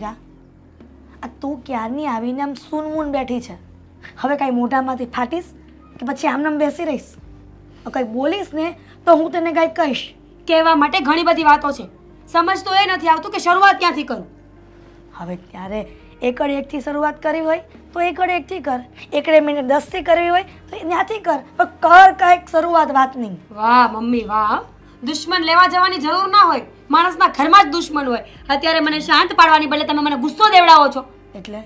મીરા આ તું ક્યારની આવીને આમ સૂનમૂન બેઠી છે? હવે કાંઈ મોઢામાંથી ફાટીશ કે પછી આમને આમ બેસી રહીશ? કંઈ બોલીશ ને તો હું તને કાંઈ કહીશ. કહેવા માટે ઘણી બધી વાતો છે. સમજ તો એ નથી આવતું કે શરૂઆત ક્યાંથી કરું? હવે ત્યારે એકડ એકથી શરૂઆત કરવી હોય તો એકડ એકથી કર. એકડે મિનિટ દસથી કરવી હોય તો ત્યાંથી કર. પણ કર કાંઈક શરૂઆત વાતની. વાહ મમ્મી વાહ. દુશ્મન લેવા જવાની જરૂર ના હોય. માણસના ઘરમાં જ દુશ્મન હોય. અત્યારે મને શાંત પાડવાની બદલે તમે મને ગુસ્સો દેવડાવો છો. એટલે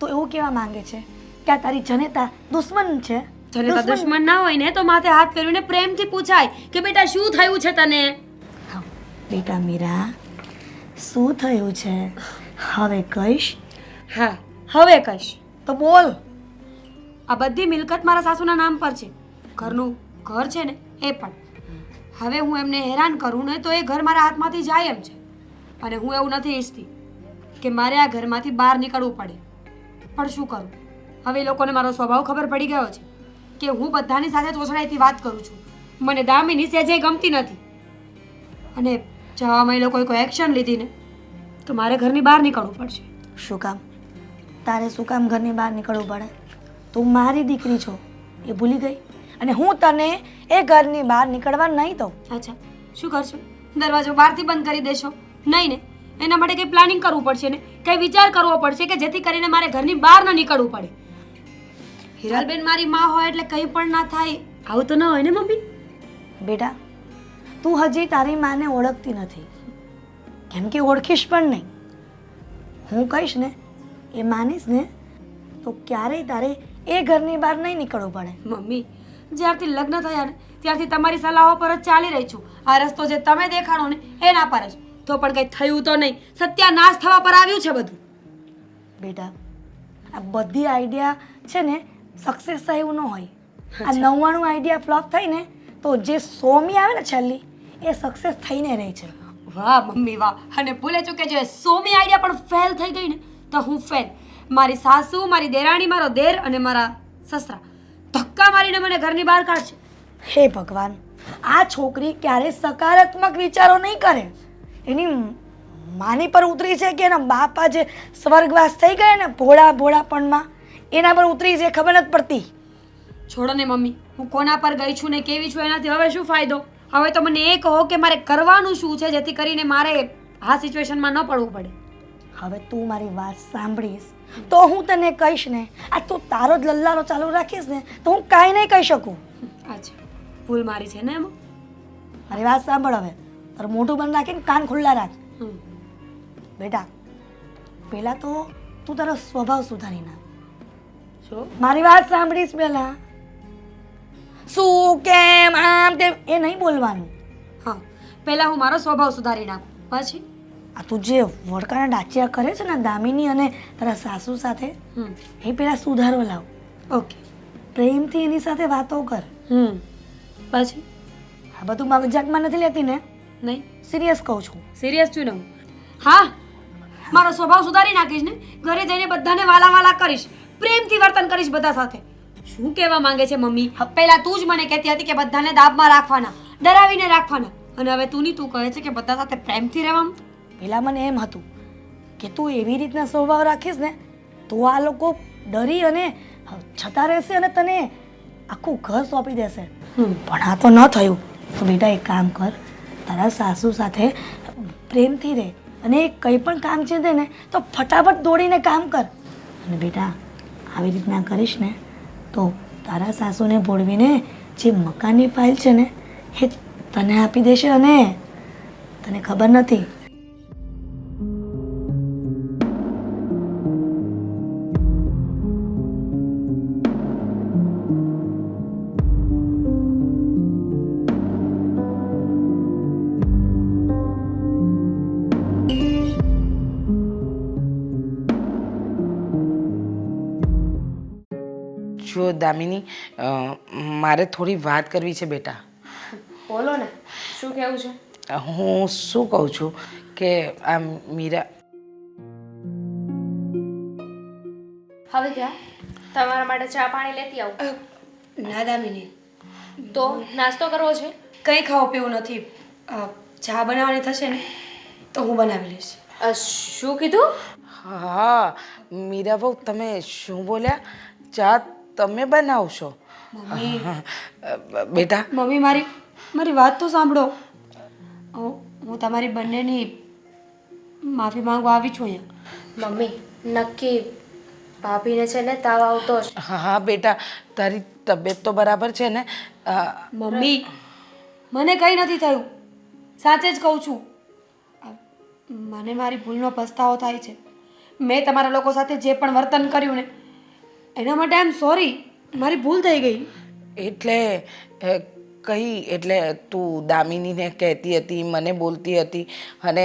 તો એવું કહેવા માંગે છે કે આ તારી જનેતા દુશ્મન છે? જનેતા દુશ્મન ના હોય ને તો માથે હાથ ફેરવીને પ્રેમથી પૂછાય કે બેટા શું થયું છે તને? બેટા મીરા શું થયું છે? હવે કહીશ? હા હવે કહીશ. તો બોલ. આ બધી મિલકત મારા સાસુના નામ પર છે. ઘરનું ઘર છે ને એ પણ. હવે હું એમને હેરાન કરું ને તો એ ઘર મારા હાથમાંથી જાય એમ છે. અને હું એવું નથી ઈચ્છતી કે મારે આ ઘરમાંથી બહાર નીકળવું પડે. પણ શું કરું? હવે એ લોકોને મારો સ્વભાવ ખબર પડી ગયો છે કે હું બધાની સાથે ચોસડાઈથી વાત કરું છું. મને દામીની સેજે ગમતી નથી. અને જવામાં એ લોકોએ કોઈ એક્શન લીધી ને તો મારે ઘરની બહાર નીકળવું પડશે. શું કામ? તારે શું કામ ઘરની બહાર નીકળવું પડે? તું મારી દીકરી છો. એ ભૂલી ગઈ? અને હું તને એ ઘરની બહાર નીકળવા નહીં દઉં. અચ્છા શું કરશો? દરવાજો બહારથી બંધ કરી દેશો. નહીં ને એના માટે કંઈ પ્લાનિંગ કરવું પડશે ને? કંઈ વિચાર કરવો પડશે કે જેથી કરીને મારે ઘરની બહાર ન નીકળવું પડે. હિરાલબેન મારી માં હોય એટલે કંઈ પણ ના થાય. આવું તો ન હોય ને મમ્મી? બેટા તું હજી તારી માને ઓળખતી નથી. કેમ કે ઓળખીશ પણ નહીં. હું કહીશ ને એ માનીશ ને તો ક્યારેય તારે એ ઘરની બહાર નહીં નીકળવું પડે. મમ્મી જ્યારથી લગ્ન થયા ને ત્યારથી તમારી સલાહો પર જ ચાલી રહી છું. આ રસ્તો જે તમે દેખાડો ને એના પર જ. તો પણ કંઈ થયું તો નહીં. સત્યાનાશ થવા પર આવ્યું છે બધું. બેટા આ બધી આઈડિયા છે ને સક્સેસ થાય એવું ન હોય. આ નવ્વાણું આઈડિયા ફ્લોપ થાય ને તો જે સોમી આવે ને છેલ્લી એ સક્સેસ થઈને રહે છે. વાહ મમ્મી વાહ. અને ભૂલે ચૂકે જે સોમી આઈડિયા પણ ફેલ થઈ ગઈ ને તો હું ફેલ મારી સાસુ મારી દેરાણી મારો દેર અને મારા સસરા. ધક્કા મારીને મને ઘરની બહાર કાઢશે. હે ભગવાન આ છોકરી ક્યારે સકારાત્મક વિચારો નહીં કરે? એની માની પર ઉતરી છે કે એના બાપા જે સ્વર્ગવાસ થઈ ગયા ને ભોળા ભોળાપણમાં એના પર ઉતરી છે ખબર નથી પડતી. છોડો ને મમ્મી હું કોના પર ગઈ છું ને કેવી છું એનાથી હવે શું ફાયદો? હવે તો મને એ કહો કે મારે કરવાનું શું છે જેથી કરીને મારે આ સિચ્યુએશનમાં ન પડવું પડે. હવે તું મારી વાત સાંભળીશ. તો હું તને કહીશ ને આ તું તારો જ લલ્લારો ચાલુ રાખીશ ને તો હું કાંઈ નહીં કહી શકું. અચ્છા ભૂલ મારી છે ને એમ? મારી વાત સાંભળ હવે. તારું મોઢું બંધ રાખીને કાન ખુલ્લા રાખ. બેટા પહેલાં તો તું તારો સ્વભાવ સુધારી નાખ. શું? મારી વાત સાંભળીશ પહેલા શું કેમ આમ તેમ એ નહીં બોલવાનું. હા. પહેલાં હું મારો સ્વભાવ સુધારી નાખું. પછી? આ તું જે વડકાના ડાચિયા કરે છે ને દામિની અને તારા સાસુ સાથે એ પેલા સુધારો લાવ. ઓકે. પ્રેમથી એની સાથે વાતો કર. હમ. પછી? આ બધું મજાકમાં નથી લેતી ને? નહીં. સિરિયસ કહું છું. સિરિયસ છું ને હું. હા. મારો સ્વભાવ સુધારી નાખીશ ને? ઘરે જઈને બધાને વાલા વાલા કરીશ. પ્રેમથી વર્તન કરીશ બધા સાથે. શું કહેવા માંગે છે મમ્મી? પહેલા તું જ મને કહેતી હતી કે બધાને દાબમાં રાખવાના ડરાવીને રાખવાના. અને હવે તું ની તું કહે છે કે બધા સાથે પ્રેમથી રહેવાનું? પહેલાં મને એમ હતું કે તું એવી રીતના સ્વભાવ રાખીશ ને તો આ લોકો ડરી અને છતાં રહેશે અને તને આખું ઘર સોંપી દેશે. પણ આ તો ન થયું. તો બેટા એક કામ કર તારા સાસુ સાથે પ્રેમથી રહે અને એ કંઈ પણ કામ છે ને તો ફટાફટ દોડીને કામ કર. અને બેટા આવી રીતના કરીશ ને તો તારા સાસુને ભોળવીને જે મકાનની ફાઇલ છે ને એ તને આપી દેશે અને તને ખબર નથી દામિની મારે થોડી વાત કરવી છે બેટા. બોલો ને શું કેવું છે? હું શું કહું છું કે આ મીરા હવે ક્યાં? તમારા માટે ચા પાણી લેતી આવું. ના દામિની. તો નાસ્તો કરવો છે? કંઈ ખાવું પીવું નથી. ચા બનાવવાની થશે ને તો હું બનાવી લઈશ. શું કીધું? હા મીરા બહુ તમે શું બોલ્યા? ચા તમે બનાવશો? બેટા. મમ્મી મારી મારી વાત તો સાંભળો. હું હું તમારી બંનેની માફી માંગવા આવી છું અહીંયા. મમ્મી નક્કી. ભાભીને છે ને તાવ આવતો હા હા બેટા. તારી તબિયત તો બરાબર છે ને? મમ્મી મને કંઈ નથી થયું. સાચે જ કહું છું. મને મારી ભૂલનો પસ્તાવો થાય છે. મેં તમારા લોકો સાથે જે પણ વર્તન કર્યું ને એના માટે આઈ એમ સોરી. મારી ભૂલ થઈ ગઈ. એટલે કઈ એટલે તું દામિનીને કહેતી હતી મને બોલતી હતી અને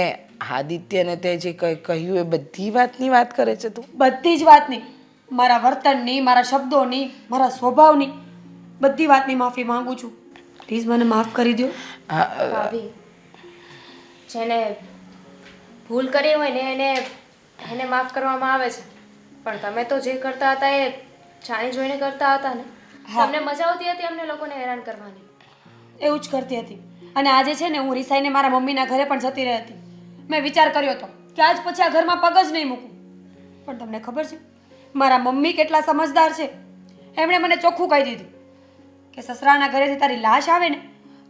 આદિત્યને તે જે કહ્યું એ બધી વાતની વાત કરે છે તું? બધી જ વાતની. મારા વર્તનની મારા શબ્દોની મારા સ્વભાવની બધી વાતની માફી માંગુ છું. પ્લીઝ મને માફ કરી દો જેને ભૂલ કરી હોય ને એને એને માફ કરવામાં આવે છે. પણ તમે તો જે કરતા હતા એ જાણી જોઈને કરતા હતા ને. તમને મજા આવતી હતી અમને લોકોને હેરાન કરવાની? એવું જ કરતી હતી. અને આજે છે ને હું રિસાઈને મારા મમ્મીના ઘરે પણ જતી રહી હતી. મેં વિચાર કર્યો હતો કે આજ પછી આ ઘરમાં પગ જ નહીં મૂકું. પણ તમને ખબર છે મારા મમ્મી કેટલા સમજદાર છે. એમણે મને ચોખ્ખું કહી દીધું કે સસરાના ઘરેથી તારી લાશ આવે ને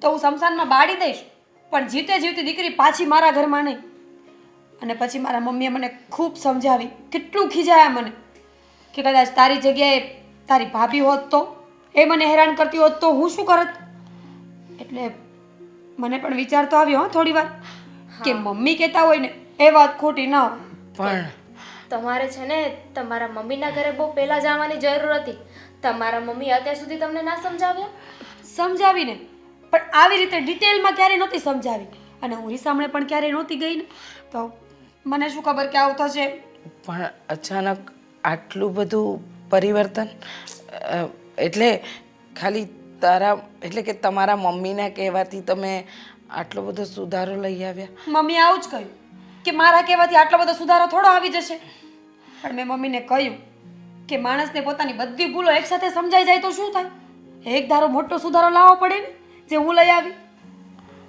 તો હું શમશાનમાં બાળી દઈશ. પણ જીતે જીવતી દીકરી પાછી મારા ઘરમાં નહીં. અને પછી મારા મમ્મીએ મને ખૂબ સમજાવી. કેટલું ખીજાયા મને કે કદાચ તારી જગ્યાએ તારી ભાભી હોત તો એ મને હેરાન કરતી હોત તો હું શું કરત? એટલે મને પણ વિચાર તો આવ્યો હો થોડી વાર કે મમ્મી કહેતા હોય ને એ વાત ખોટી ના હોય. પણ તમારે છે ને તમારા મમ્મીના ઘરે બહુ પહેલાં જવાની જરૂર હતી. તમારા મમ્મી અત્યાર સુધી તમને ના સમજાવ્યા? સમજાવીને. પણ આવી રીતે ડિટેલમાં ક્યારેય નહોતી સમજાવી. અને હું સામે પણ ક્યારેય નહોતી ગઈ ને. તો મને શું ખબર કે આવું થશે? પણ અચાનક આટલું બધું પરિવર્તન એટલે ખાલી તારા એટલે કે તમારા મમ્મીના કહેવાથી તમે આટલો બધો સુધારો લઈ આવ્યા? મમ્મી આવું જ કહ્યું કે મારા કહેવાથી આટલો બધો સુધારો થોડો આવી જશે. પણ મેં મમ્મીને કહ્યું કે માણસને પોતાની બધી ભૂલો એકસાથે સમજાઈ જાય તો શું થાય? એક ધારો મોટો સુધારો લાવવો પડે ને જે હું લઈ આવી.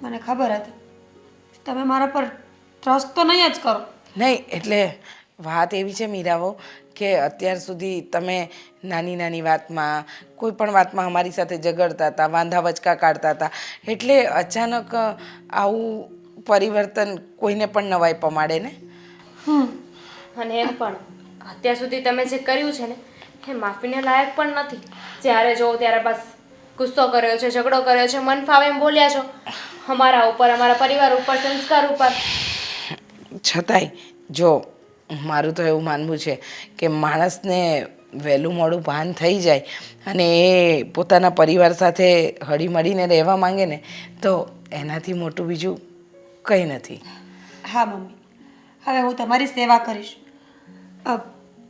મને ખબર હતી. તમે મારા પર ટ્રસ્ટ તો નહીં જ કરો. નહીં એટલે વાત એવી છે મીરાઓ કે અત્યાર સુધી તમે નાની નાની વાતમાં કોઈ પણ વાતમાં અમારી સાથે ઝઘડતા હતા વાંધા વચકા કાઢતા હતા એટલે અચાનક આવું પરિવર્તન કોઈને પણ નવાઈ પમાડે ને? અને એમ પણ. અત્યાર સુધી તમે જે કર્યું છે ને એ માફીને લાયક પણ નથી. જ્યારે જોઉં ત્યારે બસ ગુસ્સો કર્યો છે ઝઘડો કર્યો છે મન ફાવે એમ બોલ્યા છો. અમારા ઉપર અમારા પરિવાર ઉપર સંસ્કાર ઉપર. છતાંય જો મારું તો એવું માનવું છે કે માણસને વહેલું મોડું ભાન થઈ જાય અને એ પોતાના પરિવાર સાથે હળીમળીને રહેવા માંગે ને તો એનાથી મોટું બીજું કંઈ નથી. હા મમ્મી. હવે હું તમારી સેવા કરીશ.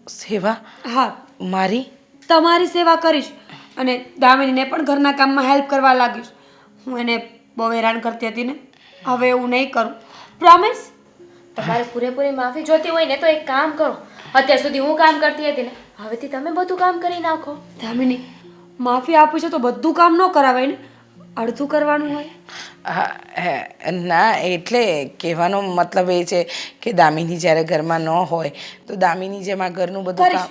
સેવા? હા. મારી? તમારી સેવા કરીશ અને દામિનીને પણ ઘરના કામમાં હેલ્પ કરવા લાગીશ. હું એને બહુ હેરાન કરતી હતી ને હવે એવું નહીં કરું. પ્રોમિસ તમારે પૂરેપૂરી માફી જોતી હોય ને તો એક કામ કરો. અત્યાર સુધી હું કામ કરતી હતી ને હવેથી તમે બધું કામ કરી નાખો. દામિની માફી આપું છે તો બધું કામ ન કરાવાય ને? અડધું કરવાનું હોય. હે, ના એટલે કહેવાનો મતલબ એ છે કે દામિની જ્યારે ઘરમાં ન હોય તો દામિની જેમાં ઘરનું બધું કામ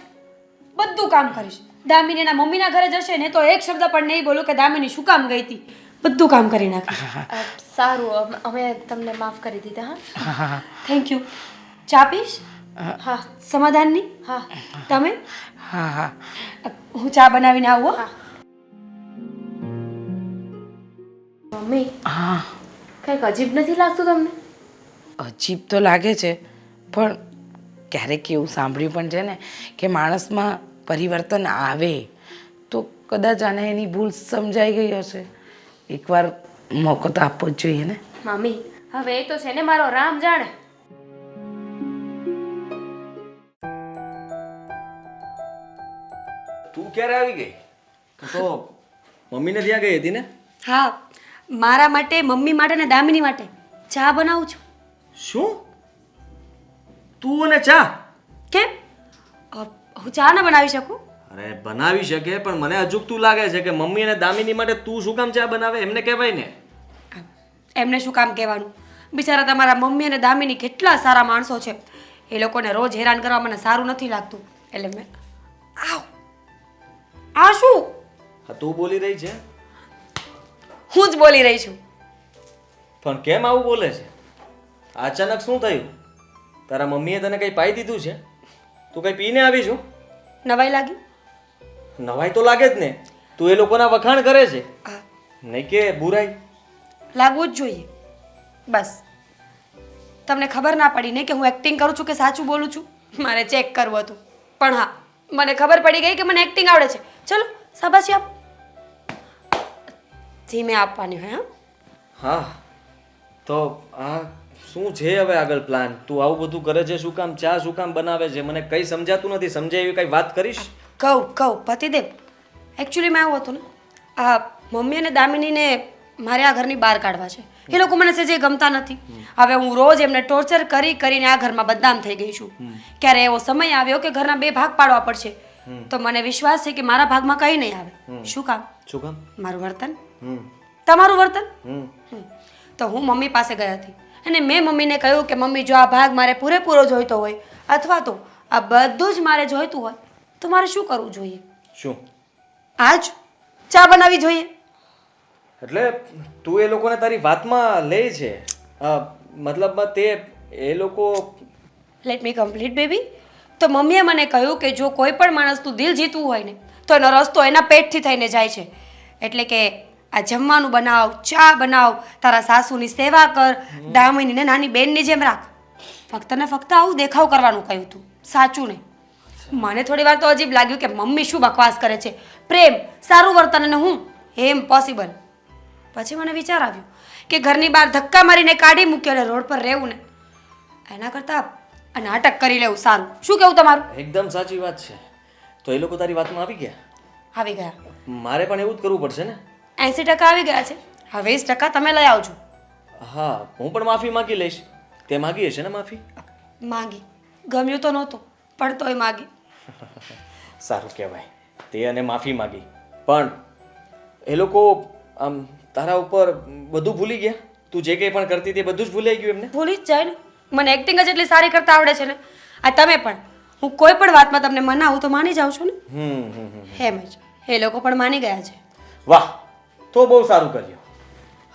બધું કામ કરીશ. દામિનીના મમ્મીના ઘરે જશે ને તો એક શબ્દ પણ નહીં બોલું કે દામિની શું કામ ગઈ હતી? બધું કામ કરી નાખીશ. અ, સારું અમ- તમને માફ કરી દીધા હા? હા હા હા. થેન્ક યુ ચા પીશ? હા. સમાધાનની? હા. તમે? હા હા. હું ચા બનાવીને આવું હા. મમ્મી હા. કંઈક અજીબ નથી લાગતું તમને? અજીબ તો લાગે છે પણ ક્યારેક એવું સાંભળ્યું પણ છે ને કે માણસમાં પરિવર્તન આવે તો કદાચ આને એની ભૂલ સમજાઈ ગઈ હશે. એકવાર મોકો તો આપવો જ જોઈએ ને? મમ્મી હવે એ તો છે ને મારો રામ જાણે. તું ક્યારે આવી ગઈ? તું તો મમ્મીને ત્યાં ગઈ હતી ને? હા મારા માટે મમ્મી માટે ને દામિની માટે ચા બનાવું છું. શું? તું અને ચા? કેમ? અ, હું ચા ના બનાવી શકું? અરે બનાવી શકે પણ મને અજુકતું લાગે છે કે મમ્મી અને દામિની માટે તું શું કામ ચા બનાવે? એમને કહેવાય ને. એમને શું કામ કહેવાનું? બિચારા તમારા મમ્મી અને દામિની કેટલા સારા માણસો છે. એ લોકોને રોજ હેરાન કરવા મને સારું નથી લાગતું. એટલે મેં આવ. આ શું? હા તું બોલી રહી છે? હું જ બોલી રહી છું. પણ કેમ આવું બોલે છે? અચાનક શું થયું? તારા મમ્મીએ તને કંઈ પાઈ દીધું છે? તું કંઈ પીને આવી છું? નવાઈ લાગી? નવાઈ તો લાગે જ ને. તું એ લોકોના વખાણ કરે છે. હા. નહીં કે બુરાઈ? લાગવું જ જોઈએ. બસ. તમને ખબર ના પડી ને કે હું એક્ટિંગ કરું છું કે સાચું બોલું છું? મારે ચેક કરવું હતું. પણ હા મને ખબર પડી ગઈ કે મને એક્ટિંગ આવડે છે. ચલો શાબાશી આપ. ધીમે આપવાની હોય હા. હા. તો આ શું છે હવે આગળ પ્લાન તું આવું બધું કરે છે શું કામ ચા શું કામ બનાવે છે? મને કંઈ સમજાતું નથી. સમજાય એવી કંઈ વાત કરીશ? કહું કહું પતિદેવ. એકચ્યુઅલીમાં એવું હતું ને. આ મમ્મી અને દામિનીને મારે આ ઘરની બહાર કાઢવા છે. એ લોકો મને સજે ગમતા નથી. હવે હું રોજ એમને ટોર્ચર કરી કરીને આ ઘરમાં બદનામ થઈ ગઈ છું. ક્યારે એવો સમય આવ્યો કે ઘરના બે ભાગ પાડવા પડશે. તો મને વિશ્વાસ છે કે મારા ભાગમાં કંઈ નહીં આવે. શું કામ? શું કામ? મારું વર્તન? તમારું વર્તન. તો હું મમ્મી પાસે ગઈ હતી. અને મેં મમ્મીને કહ્યું કે મમ્મી જો આ ભાગ મારે પૂરેપૂરો જોઈતો હોય અથવા તો આ બધું જ મારે જોઈતું હોય તો મારે શું કરવું જોઈએ? શું? આજ ચા બનાવવી જોઈએ. એટલે તું એ લોકોને તારી વાતમાં લે છે. મતલબમાં તે એ લોકો લેટ મી કમ્પ્લીટ બેબી તો મમ્મીએ મને કહ્યું કે જો કોઈ પણ માણસનું દિલ જીતવું હોય ને તો એનો રસ્તો એના પેટથી થઈને જાય છે. એટલે કે આ જમવાનું બનાવ ચા બનાવ તારા સાસુની સેવા કર દામિનીને નાની બેનની જેમ રાખ. ફક્ત ને ફક્ત આવું દેખાવ કરવાનું કહ્યું તું. સાચું નહીં મને થોડી વાર તો અજીબ લાગ્યું કે મમ્મી શું બકવાસ કરે છે. પ્રેમ સારું વર્તન અને હું એમ પોસિબલ પછી મને વિચાર આવ્યો કે ઘરની બહાર ધક્કા મારીને કાઢી મૂક્યો અને રોડ પર રહેવું ને. એના કરતાં આ નાટક કરી લેવું સારું. શું કેવું તમારું? એકદમ સાચી વાત છે. તો એ લોકો તારી વાતમાં આવી ગયા? આવી ગયા. મારે પણ એવું જ કરવું પડશે ને? એંસી ટકા આવી ગયા છે. હવે વીસ ટકા તમે લઈ આવજો. હા હું પણ માફી માંગી લઈશ. તે માગી હશે ને માફી? માંગી. ગમ્યું તો નહોતું પણ તોય માગી. સારું કહેવાય. તે અને માફી માગી. પણ એ લોકો આમ તારા ઉપર બધું ભૂલી ગયા? તું જે કંઈ પણ કરતી તે બધું જ ભૂલાઈ ગયું એમને? ભૂલી જ જાય ને. મને એક્ટિંગ જ એટલી સારી કરતા આવડે છે ને. આ તમે પણ. હું કોઈ પણ વાતમાં તમને મનાવું તો માની જાઉં છું ને? હમ હમ હમ એમ જ એ લોકો પણ માની ગયા છે. વાહ તો બહુ સારું કર્યું.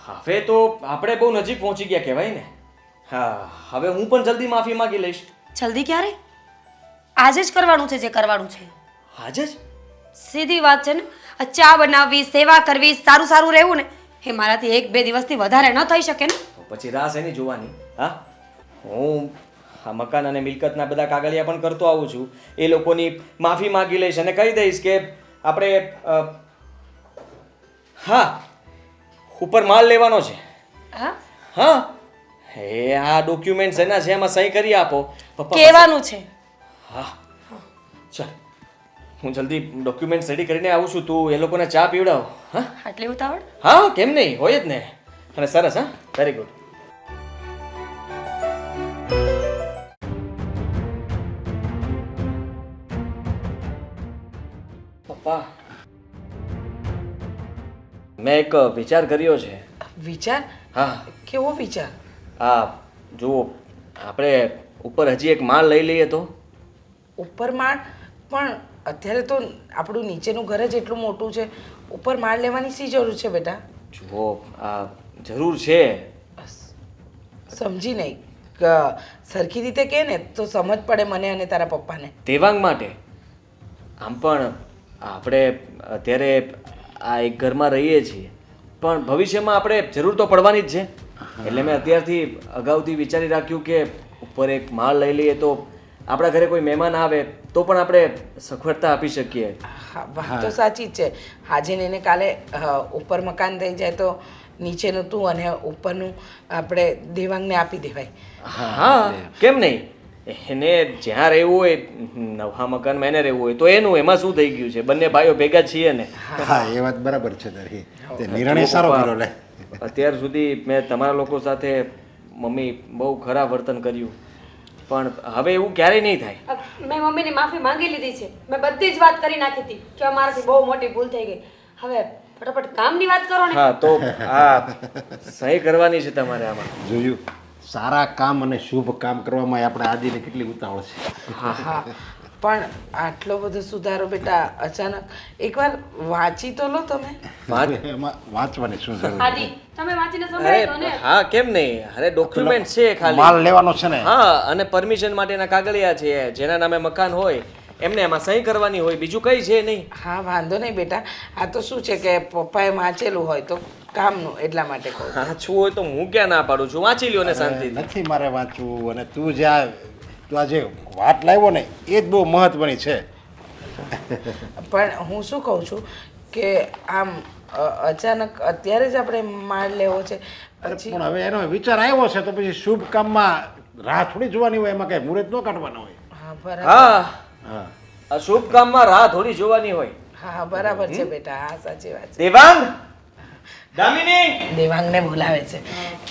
હવે તો આપણે બહુ નજીક પહોંચી ગયા કહેવાય ને. હા હવે હું પણ જલ્દી માફી માંગી લઈશ. જલ્દી ક્યારે? આજે જ કરવાનું છે જે કરવાનું છે. આજે જ? સીધી વાત છે ને? આ ચા બનાવવી સેવા કરવી સારું સારું રહેવું ને એ મારાથી એક બે દિવસથી વધારે ન થઈ શકે ને. પછી રાસ એની જોવાની? હા? હું આ મકાન અને મિલકતના બધા કાગળિયા પણ કરતો આવું છું. એ લોકોની માફી માંગી લઈશ અને કહી દઈશ કે આપણે હા ઉપર માલ લેવાનો છે. હા? હા? એ આ ડોક્યુમેન્ટ્સ એના છે એમાં સહી કરી આપો. કહેવાનું છે. હા. ચાલ હું જલ્દી ડોક્યુમેન્ટ્સ રેડી કરીને આવું છું. તું એ લોકોને ચા પીવડાવ હા? આટલી ઉતાવળ? હા કેમ નહીં? હોય જ ને. અને સરસ હા? વેરી ગુડ પપ્પા મેં એક વિચાર કર્યો છે. વિચાર? હા. કેવો વિચાર? આ જુઓ આપણે ઉપર હજી એક માળ લઈ લઈએ તો? ઉપર માળ પણ અત્યારે તો આપણું નીચેનું ઘર જ એટલું મોટું છે. ઉપર માળ લેવાની શી જરૂર છે બેટા? જુઓ આ જરૂર છે. સમજી નહીં ક- સરખી રીતે કહે ને તો સમજ પડે મને અને તારા પપ્પાને. દેવાંગ માટે. આમ પણ આપણે અત્યારે આ એક ઘરમાં રહીએ છીએ. પણ ભવિષ્યમાં આપણે જરૂર તો પડવાની જ છે. એટલે મેં અત્યારથી અગાઉથી વિચારી રાખ્યું કે ઉપર એક માળ લઈ લઈએ તો આપણા ઘરે કોઈ મહેમાન આવે તો પણ આપણે સખવડતા આપી શકીએ. હા વાત તો સાચી જ છે. આજે ને એને કાલે ઉપર મકાન થઈ જાય તો નીચેનું તું અને ઉપરનું આપણે દેવાંગને આપી દેવાય. હા કેમ નહીં? એને જ્યાં રહેવું હોય નવા મકાનમાં એને રહેવું હોય તો એનું એમાં શું થઈ ગયું છે? બંને ભાઈઓ ભેગા છીએ ને. હા. એ વાત બરાબર છે તારી. તે નિર્ણય સારો કર્યો લે. અત્યાર સુધી મેં તમારા લોકો સાથે મમ્મી બહુ ખરાબ વર્તન કર્યું. પણ હવે એવું ક્યારેય નહીં થાય. મેં મમ્મીની માફી માંગી લીધી છે. મેં બધી જ વાત કરી નાખી હતી કે મારાથી બહુ મોટી ભૂલ થઈ ગઈ. હવે ફટાફટ કામની વાત કરો ને. હા તો આ સહી કરવાની છે તમારે આમાં. જોયું? સારા કામ અને શુભ કામ કરવામાં આપણે આદિને કેટલી ઉતાવળ છે. હા હા પણ આટલો બધો સુધારો બેટા અચાનક. એકવાર વાંચી તો લો તમે. એમાં વાંચવાની શું જરૂર આદિ તમે વાંચીને સંભળાવી દો ને? હા કેમ નહીં? અરે ડોક્યુમેન્ટ છે ખાલી. માલ લેવાનો છે ને. હા અને પરમિશન માટેના કાગળિયા છે જેના નામે મકાન હોય એમને એમાં સહી કરવાની હોય બીજું કઈ છે નહીં. હા વાંધો નહીં બેટા. આ તો શું છે કે પપ્પાએ વાંચેલું હોય તો કામનું એટલા માટે કહું હા છું હોય તો હું ક્યાં ના પાડું છું? વાંચી લ્યો ને શાંતિ નથી મારે વાંચવું અને તું જે આ તું આ જે વાત લાવ્યો ને એ જ બહુ મહત્વની છે. પણ હું શું કહું છું કે આમ અચાનક અત્યારે જ આપણે માળ લેવો છે. પછી પણ હવે એનો વિચાર આવ્યો છે તો પછી શુભ કામમાં રાહ થોડી જોવાની હોય એમાં કઈ મુહૂર્ત ન કાઢવાનો હોય. હા બરાબર. હા. હા. આ શુભ કામમાં રાહ થોડી જોવાની હોય. હા બરાબર છે બેટા. હા સાચી વાત છે. દેવાંગ? દામિની? દેવાંગને બોલાવે છે.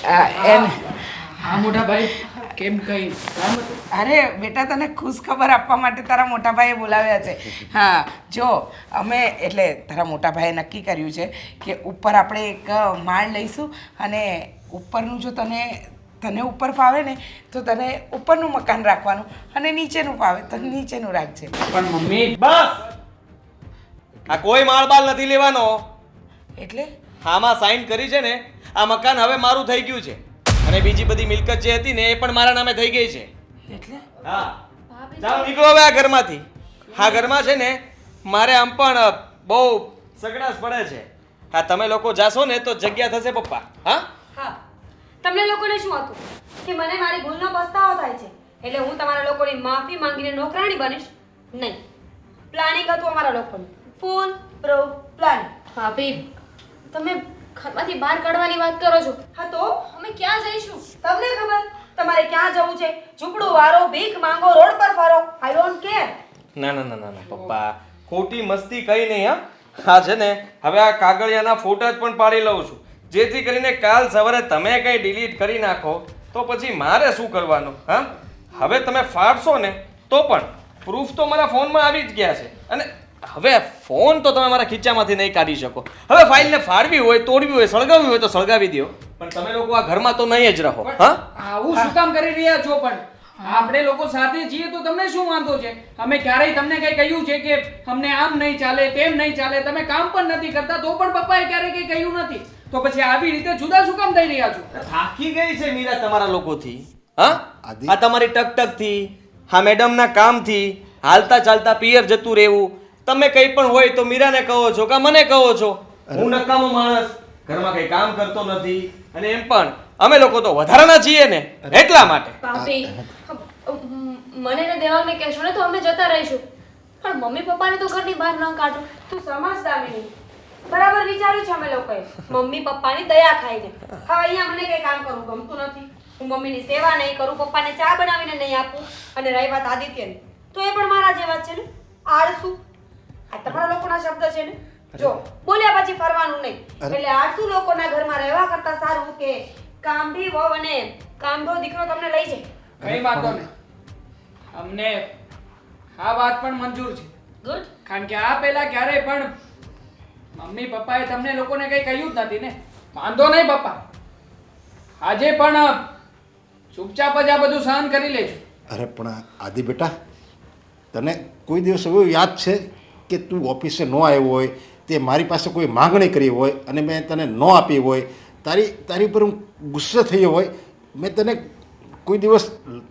આ, એને હા મોટા ભાઈ કેમ કઈ? અરે બેટા તને ખુશ ખબર આપવા માટે તારા મોટા ભાઈએ બોલાવ્યા છે. હા જો અમે એટલે તારા મોટા ભાઈએ નક્કી કર્યું છે કે ઉપર આપણે એક માળ લઈશું અને ઉપરનું જો તને તને ઉપર ફાવે ને તો તને ઉપરનું મકાન રાખવાનું અને નીચેનું ફાવે તો નીચેનું રાખજે. પણ મમ્મી બસ! આ કોઈ માળ બાળ નથી લેવાનો. એટલે? હામાં સાઈન કરી છે ને આ મકાન હવે મારું થઈ ગયું છે. અને બીજી બધી મિલકત જે હતી ને એ પણ મારા નામે થઈ ગઈ છે. એટલે? હા. ચાલો નીકળો હવે આ ઘરમાંથી. આ ઘરમાં છે ને મારે આમ પણ બહુ સગડાસ પડે છે. હા તમે લોકો જાશો ને તો જગ્યા થશે પપ્પા. હા? હા. તમને લોકોને શું હતું? કે મને મારી ભૂલનો પસ્તાવો થાય છે. એટલે હું તમારા લોકોની માફી માંગીને નોકરાણી બનીશ? નહીં. પ્લાનિંગ હતું અમારા લોકોનું. ફૂલ પ્રો પ્લાન હા ભાઈ તમે ઘરમાંથી બહાર કાઢવાની વાત કરો છો? હા તો? અમે ક્યાં જઈશું? તમને ખબર? તમારે ક્યાં જવું છે? ઝૂંપડું વારો ભીખ માંગો રોડ પર ફરો. આઈ ડોન્ટ કેર ના ના ના ના ના પપ્પા. ખોટી મસ્તી કઈ નહીં હા. હા છે ને? હવે આ કાગળિયાના ફોટા જ પણ પાડી લઉં છું. જેથી કરીને કાલ સવારે તમે કંઈ ડિલીટ કરી નાખો તો પછી મારે શું કરવાનું હા? હવે તમે ફાડશો ને તો પણ. પ્રૂફ તો મારા ફોનમાં આવી જ ગયા છે. અને હવે ફોન તો તમે મારા ખીચામાંથી નહીં કાઢી શકો. હવે ફાઇલને ફાડવી હોય તોડવી હોય સળગાવવી હોય તો સળગાવી દો પણ તમે લોકો આ ઘરમાં તો નહીં જ રહો હા? આવું શું કામ કરી રહ્યા છો પણ? આપણે લોકો સાથે છીએ તો તમને શું વાંધો છે? અમે ક્યારેય તમને કઈ કહ્યું છે કે અમને આમ નહીં ચાલે તેમ નહીં ચાલે તમે કામ પણ નથી કરતા તો પણ પપ્પાએ ક્યારેય કઈ કહ્યું નથી? તો પછી આવી રીતે જુદા શું કામ થઈ રહ્યા છો? થાકી ગઈ છે મીરા તમારા લોકોથી. હા? આ તમારી ટકટકથી હા મેડમના કામથી હાલતા ચાલતા પિયર જતું રહેવું. તમે કંઈ પણ હોય તો મીરાને કહો છો કે મને કહો છો. હું નકામો માણસ ઘરમાં કંઈ કામ કરતો નથી. અને એમ પણ અમે લોકો તો વધારાના છીએ ને એટલા માટે. ભાભી મને ને દેવાંગને કહેશો ને તો અમે જતા રહીશું. પણ મમ્મી પપ્પાને તો ઘરની બહાર ન કાઢો. તું સમજદારી નહીં બરાબર વિચાર્યું છે અમે લોકોએ? મમ્મી પપ્પાની દયા ખાઈને હવે અહીંયા મને કઈ કામ કરવું ગમતું નથી. હું મમ્મીની સેવા નહીં કરું પપ્પાને ચા બનાવીને નહીં આપું. અને રહી વાત આદિત્યની. તો એ પણ મારા જેવા છે ને? આળસુ. આ તમારા લોકોના શબ્દ છે ને? જો બોલ્યા પછી ફરવાનું નહીં. એટલે આળસુ લોકોના ઘરમાં રહેવા કરતા સારું કે કામઢી વહુ અને કામઢો દીકરો તમને લઈ જાય. કઈ વાંધો નહીં. અમને આ વાત પણ મંજૂર છે. ગુડ કારણ કે આ પહેલા ક્યારે પણ મમ્મી પપ્પાએ તમને લોકોને કઈ કહ્યું જ નથી ને. વાંધો નહીં પપ્પા. આજે પણ ચૂપચાપ જ આ બધું સહન કરી લેજો. અરે પણ આદિ બેટા તને કોઈ દિવસ એવું યાદ છે? કે તું ઓફિસે ન આવ્યો હોય, તે મારી પાસે કોઈ માગણી કરી હોય અને મેં તને ન આપી હોય, તારી તારી પર હું ગુસ્સે થયો હોય, મેં તને કોઈ દિવસ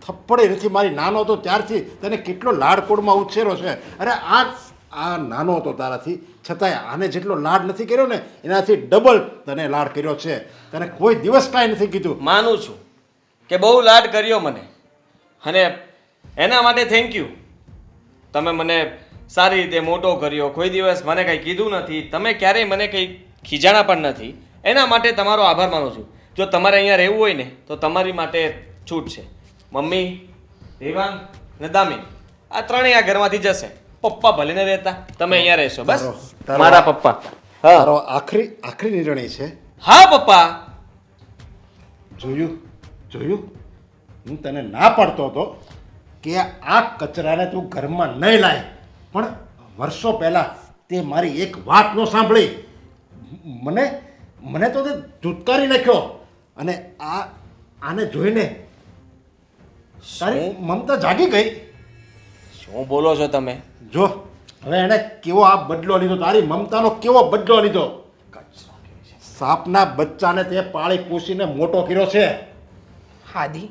થપ્પડે નથી, મારી નાનો હતો ત્યારથી તને કેટલો લાડકોડમાં ઉછેરો છે. અરે આ આ નાનો હતો તારાથી, છતાંય આને જેટલો લાડ નથી કર્યો ને, એનાથી ડબલ તને લાડ કર્યો છે. તને કોઈ દિવસ કાંઈ નથી કીધું. માનું છું કે બહુ લાડ કર્યો મને. અને એના માટે થેન્ક યુ તમે મને સારી રીતે મોટો કર્યો કોઈ દિવસ મને કંઈ કીધું નથી તમે ક્યારેય મને કંઈ ખીજાણા પણ નથી. એના માટે તમારો આભાર માનું છું. જો તમારે અહીંયા રહેવું હોય ને તો તમારી માટે છૂટ છે. મમ્મી દેવાંગ ને દામી આ ત્રણેય આ ઘરમાંથી જશે. પપ્પા ભલે ને રહેતા તમે અહીંયા રહેશો બસ. મારા પપ્પા. હા. તારો આખરી આખરી નિર્ણય છે? હા પપ્પા. જોયું જોયું? હું તને ના પડતો હતો કે આ કચરાને તું ઘરમાં નહીં લાય. પણ વર્ષો પહેલાં તે મારી એક વાત ન સાંભળી. મને મને તો તે ધૂતકારી નાખ્યો અને આ આને જોઈને તારી મમતા જાગી ગઈ. શું બોલો છો તમે? જો હવે એણે કેવો આ બદલો લીધો? તારી મમતાનો કેવો બદલો લીધો? સાપના બચ્ચાને તે પાળી પૂછીને મોટો કર્યો છે. હાદી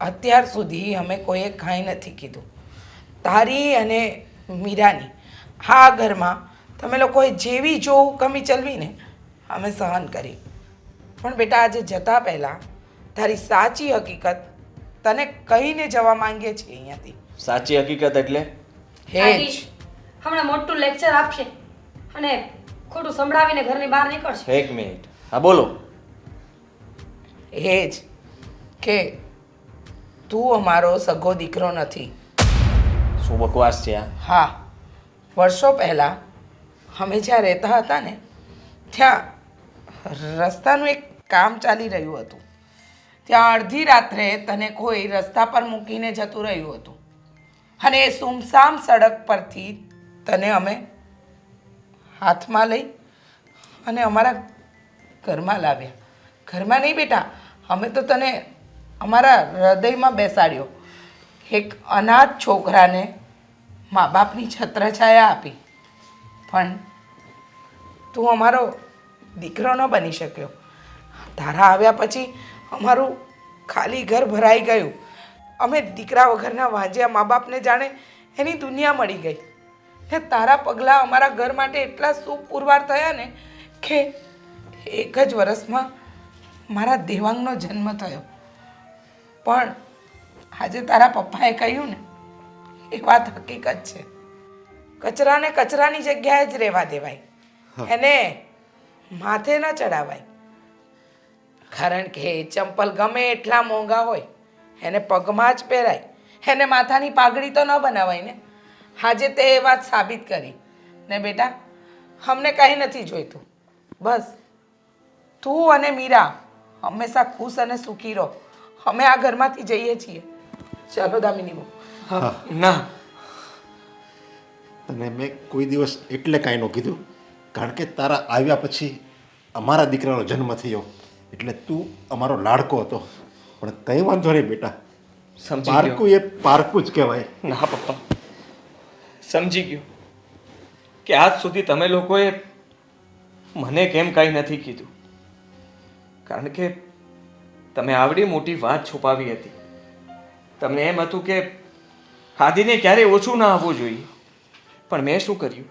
અત્યાર સુધી અમે કોઈએ કાંઈ નથી કીધું. તારી અને મીરાની. હા ઘરમાં તમે લોકોએ જેવી જોવું કમી ચલવીને અમે સહન કરી. પણ બેટા આજે જતા પહેલાં તારી સાચી હકીકત તને કહીને જવા માંગીએ છીએ અહીંયાથી. સાચી હકીકત એટલે? હે આદિશ હમણાં મોટું લેક્ચર આપશે અને ખોટું સંભળાવીને ઘરની બહાર નીકળશે. એક મિનિટ. હા બોલો. હે જ કે તું અમારો સગો દીકરો નથી. શું બકવાસ છે, હા. વર્ષો પહેલાં અમે જ્યાં રહેતા હતા ને, ત્યાં રસ્તાનું એક કામ ચાલી રહ્યું હતું. ત્યાં અડધી રાત્રે તને કોઈ રસ્તા પર મૂકીને જતું રહ્યું હતું. અને એ સુમસામ સડક પરથી તને અમે હાથમાં લઈ અને અમારા ઘરમાં લાવ્યા. ઘરમાં નહીં બેટા, અમે તો તને અમારા હૃદયમાં બેસાડ્યો. એક અનાથ છોકરાને મા બાપની છત્રછાયા આપી. પણ તું અમારો દીકરો ન બની શક્યો. તારા આવ્યા પછી અમારું ખાલી ઘર ભરાઈ ગયું. અમે દીકરા વગરના વાંજ્યા મા બાપને જાણે એની દુનિયા મળી ગઈ. ને તારા પગલાં અમારા ઘર માટે એટલા શુભ પુરવાર થયા ને કે એક જ વર્ષમાં મારા દેવાંગનો જન્મ થયો. પણ આજે તારા પપ્પાએ કહ્યું ને એ વાત હકીકત છે. કચરાને કચરાની જગ્યાએ જ રહેવા દેવાય. એને માથે ન ચડાવાય. કારણ કે ચંપલ ગમે એટલા મોંઘા હોય એને પગમાં જ પહેરાય. એને માથાની પાઘડી તો ન બનાવાય ને. આજે તે એ વાત સાબિત કરી. ને બેટા અમને કંઈ નથી જોઈતું. બસ તું અને મીરા હંમેશા ખુશ અને સુખી રહો. અમે આ ઘરમાંથી જઈએ છીએ. ચાલો દામિની બહુ. ના. તને મેં કોઈ દિવસ એટલે કાંઈ ન કીધું. કારણ કે તારા આવ્યા પછી અમારા દીકરાનો જન્મ થયો. એટલે તું અમારો લાડકો હતો. પણ કંઈ વાંધો નહીં બેટા. સમજી પારકું એ પારકું જ કહેવાય. ના પપ્પા. સમજી ગયો કે આજ સુધી તમે લોકોએ મને કેમ કાંઈ નથી કીધું? કારણ કે તમે આવડી મોટી વાત છુપાવી હતી. તમને એમ હતું કે ખાદીને ક્યારેય ઓછું ના આવવું જોઈએ. પણ મેં શું કર્યું?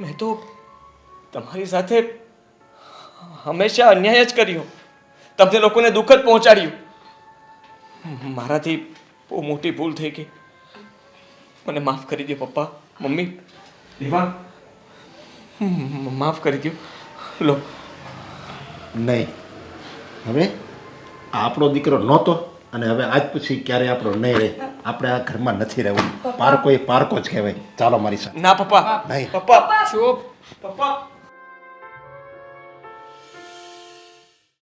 મેં તો તમારી સાથે હંમેશા અન્યાય જ કર્યો. તમને લોકોને દુઃખ જ પહોંચાડ્યું. મારાથી બહુ મોટી ભૂલ થઈ ગઈ. મને માફ કરી દો પપ્પા મમ્મી. દેવા માફ કરી દો લો. નહીં. હવે આપણો દીકરો નહોતો. અને હવે આજ પછી ક્યારે આપણો નહીં રહે આપણે આ ઘરમાં નથી રહેવું. પારકો એ પારકો જ કહેવાય. ચાલો મારી સાથે. ના પપ્પા. નહીં. પપ્પા. પપ્પા.